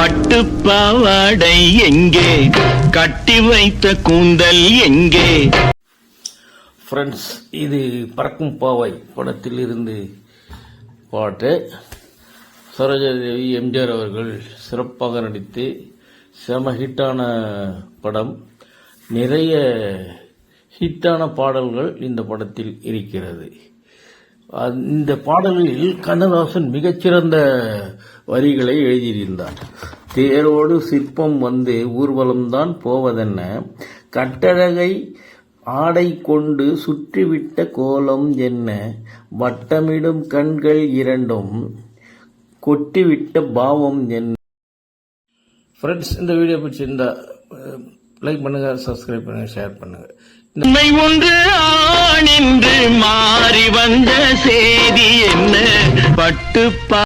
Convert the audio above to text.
பட்டு பாவாடை எங்கே? கட்டி வைத்த கூந்தல் எங்கே? ஃப்ரெண்ட்ஸ் இது பறக்கும் பாவை படத்தில் இருந்து பாட்டு. சரோஜாதேவி எம்ஜிஆர் அவர்கள் சிறப்பாக நடித்து செம ஹிட்டான படம். நிறைய ஹிட்டான பாடல்கள் இந்த படத்தில் இருக்கிறது. அந்த- இந்த பாடலில் கண்ணதாசன் மிகச்சிறந்த வரிகளை எழுதியிருந்தார். தேரோடு சிற்பம் வந்து ஊர்வலம்தான் போவதென்ன? கட்டழகை ஆடை கொண்டு சுற்றிவிட்ட கோலம் என்ன? வட்டமிடும் கண்கள் இரண்டும் கொட்டிவிட்ட பாவம் என்ன? ஃப்ரெண்ட்ஸ் இந்த வீடியோ பிடிச்சிருந்தா லைக் பண்ணுங்க சப்ஸ்கிரைப் பண்ணுங்க ஷேர் பண்ணுங்க. உண்மை ஒன்று ஆண் என்று மாறி வந்த செய்தி என்ன? பட்டு பா